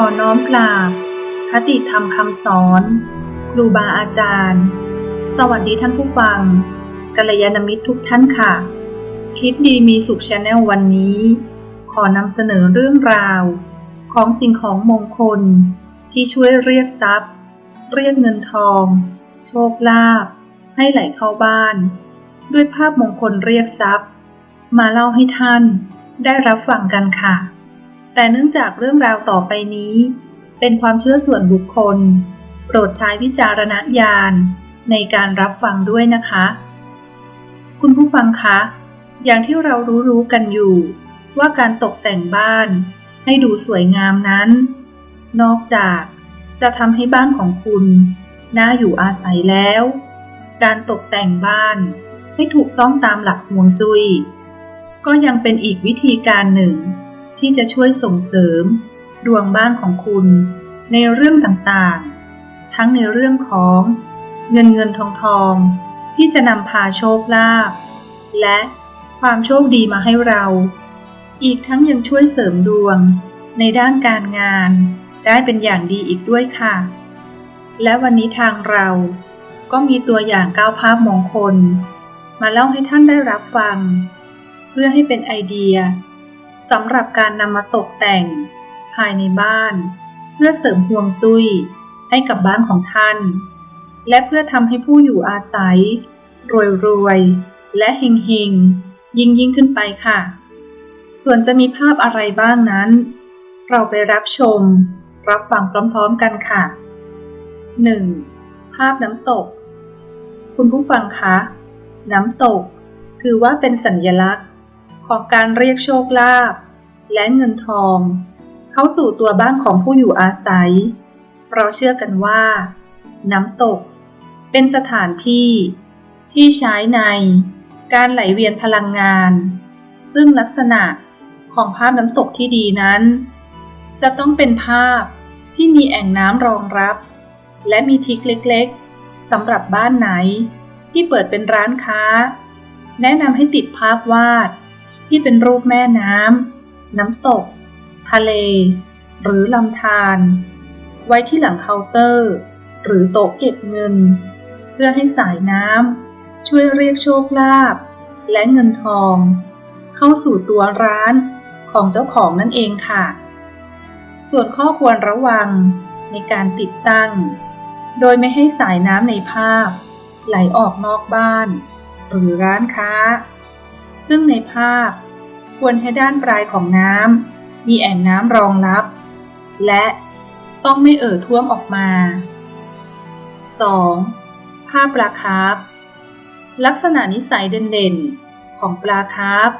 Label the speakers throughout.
Speaker 1: ขอน้อมกราบ คติธรรมคำสอน ครูบาอาจารย์ สวัสดีท่านผู้ฟัง กัลยาณมิตรทุกท่านค่ะ คิดดีมีสุขชาแนลวันนี้ ขอนำเสนอเรื่องราว ของสิ่งของมงคล ที่ช่วยเรียกทรัพย์ เรียกเงินทอง โชคลาภให้ไหลเข้าบ้าน ด้วยภาพมงคลเรียกทรัพย์ มาเล่าให้ท่านได้รับฟังกันค่ะ แต่เนื่องจากเรื่องราวต่อไปนี้ เป็นความเชื่อส่วนบุคคล โปรดใช้วิจารณญาณในการรับฟังด้วยนะคะ คุณผู้ฟังคะ อย่างที่เรารู้รู้กันอยู่ ว่าการตกแต่งบ้าน ให้ดูสวยงามนั้น นอกจากจะทำให้บ้านของคุณ น่าอยู่อาศัยแล้ว การตกแต่งบ้านให้ถูกต้องตามหลักฮวงจุย้ยก็ยังเป็นอีกวิธีการหนึ่ง ที่จะช่วยส่งเสริม ดวงบ้านของคุณ ในเรื่องต่างๆ ทั้งในเรื่องของเงินเงินทองทองที่จะนำพาโชคลาภและความโชคดีมาให้เรา อีกทั้งยังช่วยเสริมดวง ในด้านการงาน ได้เป็นอย่างดีอีกด้วยค่ะ และวันนี้ทางเราก็มีตัวอย่างก้าวภาพมงคล มาเล่าให้ท่านได้รับฟัง เพื่อให้เป็นไอเดีย สำหรับการนำมาตกแต่ง ภายในบ้าน เพื่อเสริมห่วงจุ้ยให้กับบ้านของท่าน และเพื่อทำให้ผู้อยู่อาศัย รวยๆและเฮงๆยิ่งยิ่งขึ้นไปค่ะ ส่วนจะมีภาพอะไรบ้างนั้น เราไปรับชม รับฟังพร้อมๆกันค่ะ 1. ภาพน้ำตก คุณผู้ฟังคะ น้ำตก ถือว่าเป็นสัญลักษณ์ ของการเรียกโชคลาภและเงินทอง เข้าสู่ตัวบ้านของผู้อยู่อาศัย เราเชื่อกันว่า น้ำตก เป็นสถานที่ที่ใช้ในการไหลเวียนพลังงาน ซึ่งลักษณะของภาพน้ำตกที่ดีนั้น จะต้องเป็นภาพที่มีแอ่งน้ำรองรับ และมีทิกเล็กๆสำหรับบ้านไหนที่เปิดเป็นร้านค้า แนะนำให้ติดภาพวาด ที่เป็นรูปแม่น้ำ น้ำตก ทะเล หรือลำธารไว้ที่หลังเคาน์เตอร์ หรือโต๊ะเก็บเงิน เพื่อให้สายน้ำช่วยเรียกโชคลาภและเงินทอง เข้าสู่ตัวร้านของเจ้าของนั่นเองค่ะ ส่วนข้อควรระวังในการติดตั้ง โดยไม่ให้สายน้ำในภาพ ไหลออกนอกบ้าน หรือร้านค้า ซึ่งในภาพ ควรให้ด้านปลายของน้ำมีแอ่งน้ำรองรับ และต้องไม่เอ่อท่วมออกมา 2. ภาพปลาคาร์ฟลักษณะนิสัยเด่นๆ ของปลาคาร์ฟ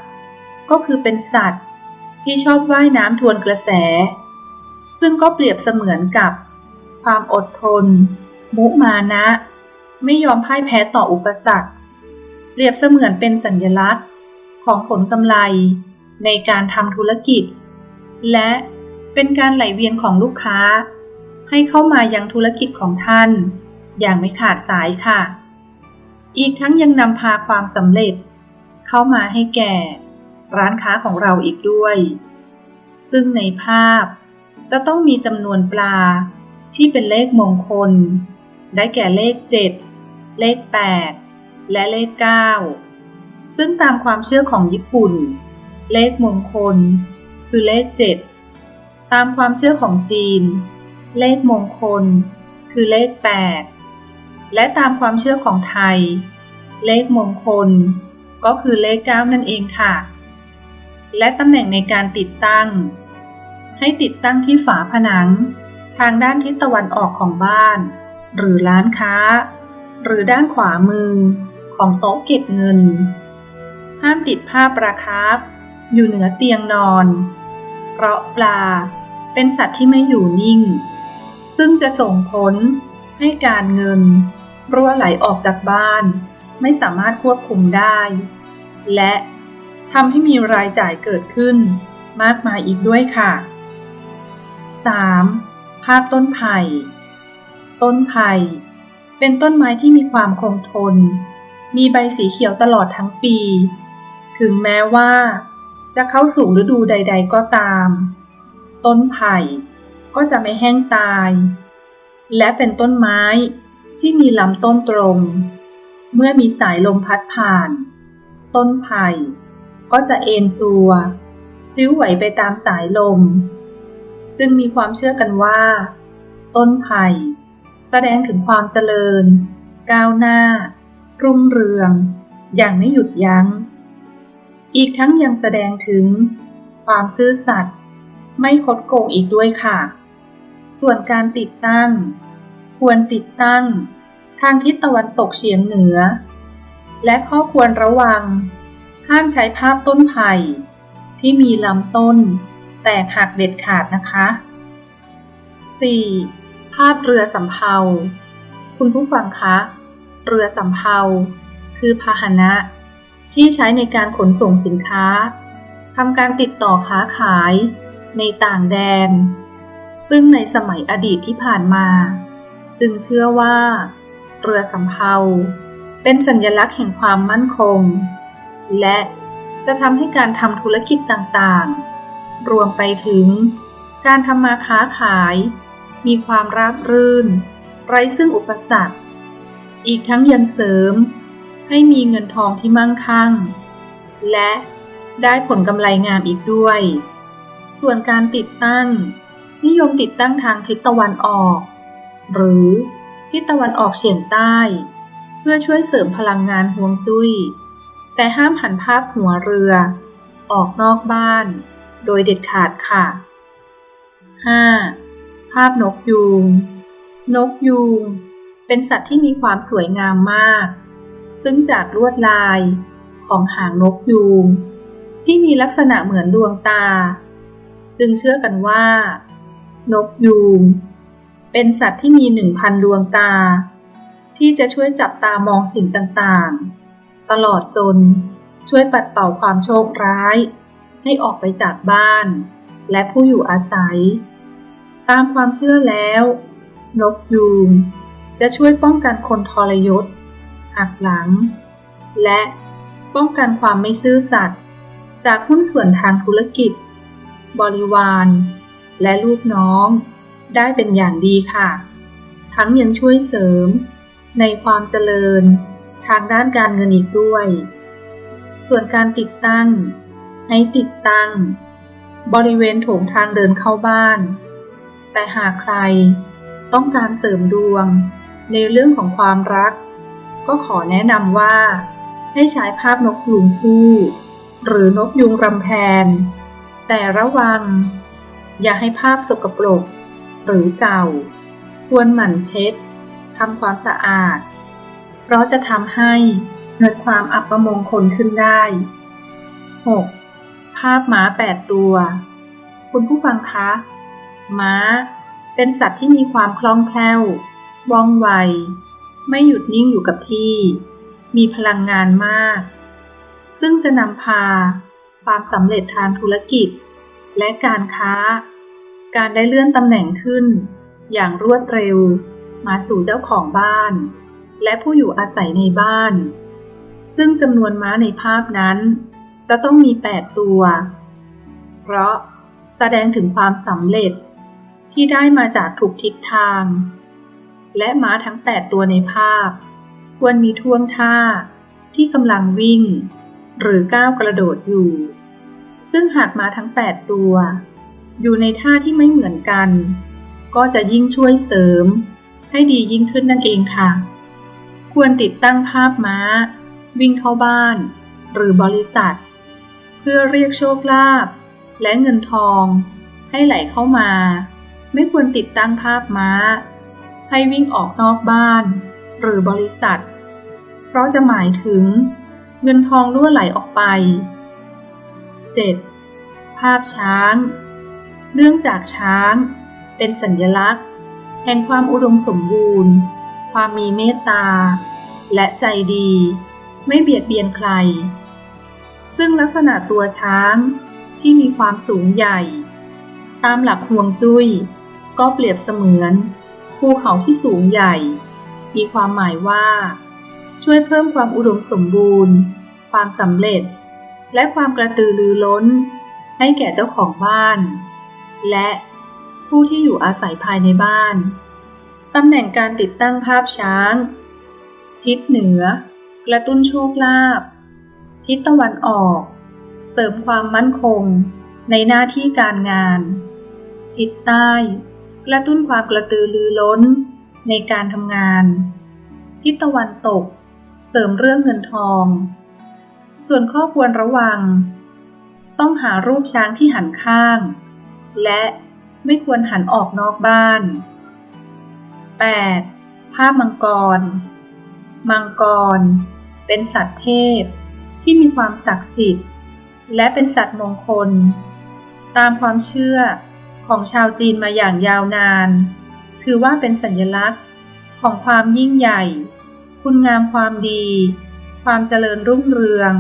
Speaker 1: ก็คือเป็นสัตว์ที่ชอบว่ายน้ำทวนกระแส ซึ่งก็เปรียบเสมือนกับ ความอดทน มุมานะ ไม่ยอมพ่ายแพ้ต่ออุปสรรค เปรียบเสมือนเป็นสัญญลักษณ์ ของผลกำไร ในการทำธุรกิจ และเป็นการไหลเวียนของลูกค้า ให้เข้ามายังธุรกิจของท่าน อย่างไม่ขาดสายค่ะ อีกทั้งยังนำพาความสำเร็จ เข้ามาให้แก่ ร้านค้าของเราอีกด้วย ซึ่งในภาพจะต้องมีจำนวนปลาที่เป็นเลขมงคล ได้แก่เลข 7 เลข 8 และเลข 9 ซึ่งตามความเชื่อของญี่ปุ่น เลขมงคล คือเลข7ตามความเชื่อของจีน เลขมงคล คือเลข8และตามความเชื่อของไทย เลขมงคล ก็คือเลข9นั่นเองค่ะ และตำแหน่งในการติดตั้ง ให้ติดตั้งที่ฝาผนัง ทางด้านทิศตะวันออกของบ้าน หรือร้านค้า หรือด้านขวามือของโต๊ะเก็บเงิน ห้ามติดภาพปลาคาร์ฟอยู่เหนือเตียงนอน เพราะปลาเป็นสัตว์ที่ไม่อยู่นิ่ง ซึ่งจะส่งผลให้การเงิน รั่วไหลออกจากบ้าน ไม่สามารถควบคุมได้ และทำให้มีรายจ่ายเกิดขึ้น มากมายอีกด้วยค่ะ 3. ภาพต้นไผ่ ต้นไผ่เป็นต้นไม้ที่มีความคงทน มีใบสีเขียวตลอดทั้งปี ถึงแม้ว่า จะเข้าสู่ฤดูใด ๆ ก็ตาม ต้นไผ่ก็จะไม่แห้งตาย และเป็นต้นไม้ที่มีลำต้นตรง เมื่อมีสายลมพัดผ่าน ต้นไผ่ก็จะเอ็นตัวพลิ้วไหวไปตามสายลม จึงมีความเชื่อกันว่า ต้นไผ่แสดงถึงความเจริญ ก้าวหน้า รุ่งเรือง อย่างไม่หยุดยัง้ง อีกทั้งยังแสดงถึง ความซื่อสัตย์ไม่คดโกงอีกด้วยค่ะ ส่วนการติดตั้ง ควรติดตั้ง ทางทิศตะวันตกเฉียงเหนือ และข้อควรระวัง ห้ามใช้ภาพต้นไผ่ ที่มีลำต้น แตกหักเด็ดขาดนะคะ 4. ภาพเรือสำเภา คุณผู้ฟังคะ เรือสำเภา คือพาหนะ ที่ใช้ในการขนส่งสินค้าทำการติดต่อค้าขายในต่างแดน ซึ่งในสมัยอดีตที่ผ่านมา จึงเชื่อว่า เรือสำเภาเป็นสัญลักษณ์แห่งความมั่นคง และจะทำให้การทำธุรกิจต่างๆ รวมไปถึง การทำมาค้าขาย มีความราบรื่น ไร้ซึ่งอุปสรรค อีกทั้งยังเสริม ให้มีเงินทองที่มั่งคั่ง และได้ผลกำไรงามอีกด้วย ส่วนการติดตั้ง นิยมติดตั้งทางทิศตะวันออก หรือทิศตะวันออกเฉียงใต้ เพื่อช่วยเสริมพลังงานห่วงจุย้ย แต่ห้ามหันภาพหัวเรือ ออกนอกบ้าน โดยเด็ดขาดค่ะ 5. ภาพนกยูง นกยูง เป็นสัตว์ที่มีความสวยงามมาก ซึ่งจากลวดลายของหางนกยูงที่มีลักษณะเหมือนดวงตา จึงเชื่อกันว่า นกยูงเป็นสัตว์ที่มีหนึ่งพันดวงตา ที่จะช่วยจับตามองสิ่งต่างๆ ตลอดจนช่วยปัดเป่าความโชคร้าย ให้ออกไปจากบ้าน และผู้อยู่อาศัย ตามความเชื่อแล้ว นกยูงจะช่วยป้องกันคนทรยศ หักหลัง และป้องกันความไม่ซื่อสัตย์จากหุ้นส่วนทางธุรกิจ บริวาร และลูกน้อง ได้เป็นอย่างดีค่ะ ทั้งยังช่วยเสริม ในความเจริญ ทางด้านการเงินอีกด้วย ส่วนการติดตั้ง ให้ติดตั้ง บริเวณโถงทางเดินเข้าบ้าน แต่หากใครต้องการเสริมดวง ในเรื่องของความรัก ก็ขอแนะนำว่า ให้ใช้ภาพนกยูงคู่ หรือนกยุงรำแพน แต่ระวัง อย่าให้ภาพสกปรก หรือเก่า ควรหมั่นเช็ดทำความสะอาด เพราะจะทำให้เกิดความอัปมงคลขึ้นได้ 6. ภาพม้าแปดตัว คุณผู้ฟังคะ ม้า เป็นสัตว์ที่มีความคล่องแคล่ว ว่องไว ไม่หยุดนิ่งอยู่กับที่ มีพลังงานมาก ซึ่งจะนำพา ความสำเร็จทางธุรกิจ และการค้า การได้เลื่อนตำแหน่งขึ้น อย่างรวดเร็ว มาสู่เจ้าของบ้าน และผู้อยู่อาศัยในบ้าน ซึ่งจำนวนม้าในภาพนั้น จะต้องมี 8 ตัว เพราะแสดงถึงความสำเร็จที่ได้มาจากถูกทิศทาง และม้าทั้ง 8 ตัวในภาพ ควรมีท่วงท่าที่กำลังวิ่ง หรือก้าวกระโดดอยู่ ซึ่งหากม้าทั้ง 8 ตัว อยู่ในท่าที่ไม่เหมือนกัน ก็จะยิ่งช่วยเสริม ให้ดียิ่งขึ้นนั่นเองค่ะ ควรติดตั้งภาพม้า วิ่งเข้าบ้าน หรือบริษัท เพื่อเรียกโชคลาภและเงินทอง ให้ไหลเข้ามา ไม่ควรติดตั้งภาพม้า ให้วิ่งออกนอกบ้าน หรือบริษัท เพราะจะหมายถึง เงินทองรั่วไหลออกไป 7. ภาพช้าง เนื่องจากช้าง เป็นสัญลักษณ์ แห่งความอุดมสมบูรณ์ ความมีเมตตา และใจดี ไม่เบียดเบียนใคร ซึ่งลักษณะตัวช้างที่มีความสูงใหญ่ ตามหลักห่วงจุย้ย ก็เปรียบเสมือน ภูเขาที่สูงใหญ่ มีความหมายว่า ช่วยเพิ่มความอุดมสมบูรณ์ ความสำเร็จ และความกระตือรือร้น ให้แก่เจ้าของบ้าน และผู้ที่อยู่อาศัยภายในบ้านตำแหน่งการติดตั้งภาพช้าง ทิศเหนือ กระตุ้นโชคลาภทิศตะวันออก เสริมความมั่นคงในหน้าที่การงาน ทิศใต้ กระตุ้นความกระตือรือร้นในการทำงาน ทิศตะวันตก เสริมเรื่องเงินทอง ส่วนข้อควรระวัง ต้องหารูปช้างที่หันข้าง และไม่ควรหันออกนอกบ้าน 8. ภาพมังกร มังกร เป็นสัตว์เทพที่มีความศักดิ์สิทธิ์ และเป็นสัตว์มงคล ตามความเชื่อ ของชาวจีนมาอย่างยาวนาน ถือว่าเป็นสัญลักษณ์ของความยิ่งใหญ่ คุณงามความดี ความเจริญรุ่งเรือง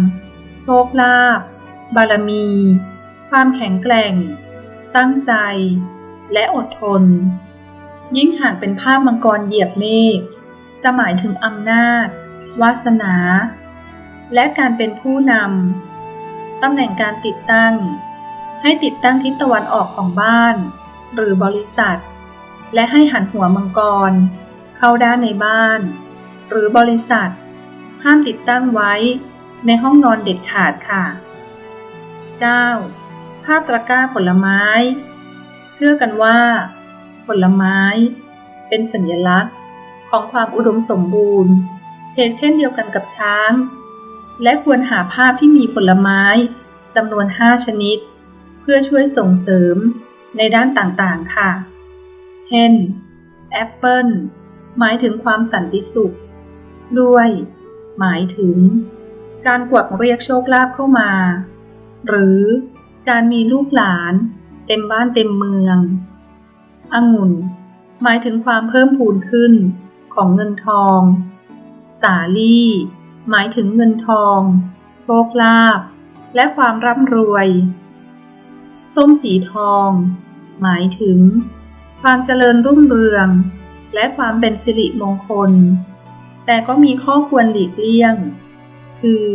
Speaker 1: โชคลาภบารมี ความแข็งแกร่ง ตั้งใจ และอดทน ยิ่งหากเป็นภาพมังกรเหยียบเมฆจะหมายถึงอำนาจ วาสนา และการเป็นผู้นำตำแหน่งการติดตั้ง ให้ติดตั้งทิศตะวันออกของบ้าน หรือบริษัท และให้หันหัวมังกร เข้าด้านในบ้าน หรือบริษัท ห้ามติดตั้งไว้ในห้องนอนเด็ดขาดค่ะ 9. ภาพตะกร้าผลไม้ เชื่อกันว่า ผลไม้ เป็นสัญลักษณ์ของความอุดมสมบูรณ์ เชกเช่นเดียวกันกับช้าง และควรหาภาพที่มีผลไม้จำนวน 5 ชนิด พื่อช่วยส่งเสริมในด้านต่างๆ ค่ะ เช่น แอปเปิลหมายถึงความสันติสุขกล้วย หมายถึง การกวักเรียกโชคลาภเข้ามา หรือการมีลูกหลาน เต็มบ้านเต็มเมือง องุ่น หมายถึงความเพิ่มพูนขึ้นของเงินทอง สาลี่ หมายถึงเงินทอง โชคลาภ และความร่ำรวย ส้มสีทอง หมายถึง ความเจริญรุ่งเรือง และความเป็นสิริมงคล แต่ก็มีข้อควรหลีกเลี่ยง คือ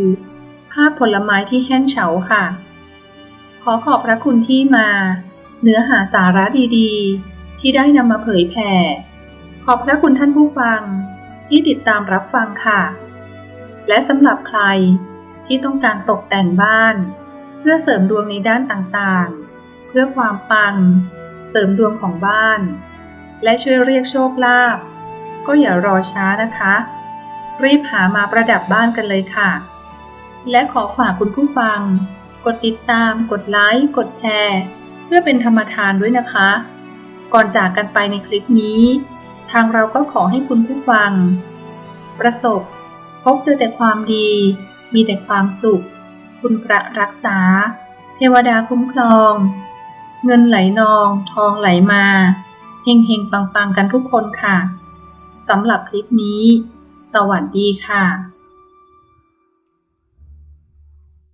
Speaker 1: ภาพผลไม้ที่แห้งเฉาค่ะ ขอขอบพระคุณที่มา เนื้อหาสาระดีๆ ที่ได้นำมาเผยแผ่ ขอบพระคุณท่านผู้ฟังที่ติดตามรับฟังค่ะ และสำหรับใครที่ต้องการตกแต่งบ้าน เพื่อเสริมดวงในด้านต่างๆ เพื่อความปัง เสริมดวงของบ้าน และช่วยเรียกโชคลาภก็อย่ารอช้านะคะ รีบหามาประดับบ้านกันเลยค่ะ และขอฝากคุณผู้ฟัง กดติดตาม กดไลค์ กดแชร์ เพื่อเป็นธรรมทานด้วยนะคะ ก่อนจากกันไปในคลิปนี้ ทางเราก็ขอให้คุณผู้ฟัง ประสบ พบเจอแต่ความดี มีแต่ความสุข คุณพระรักษา เทวดาคุ้มครอง เงินไหลนอง ทองไหลมาเฮงเฮงปังปังกันทุกคนค่ะสำหรับคลิปนี้ สวัสดีค่ะ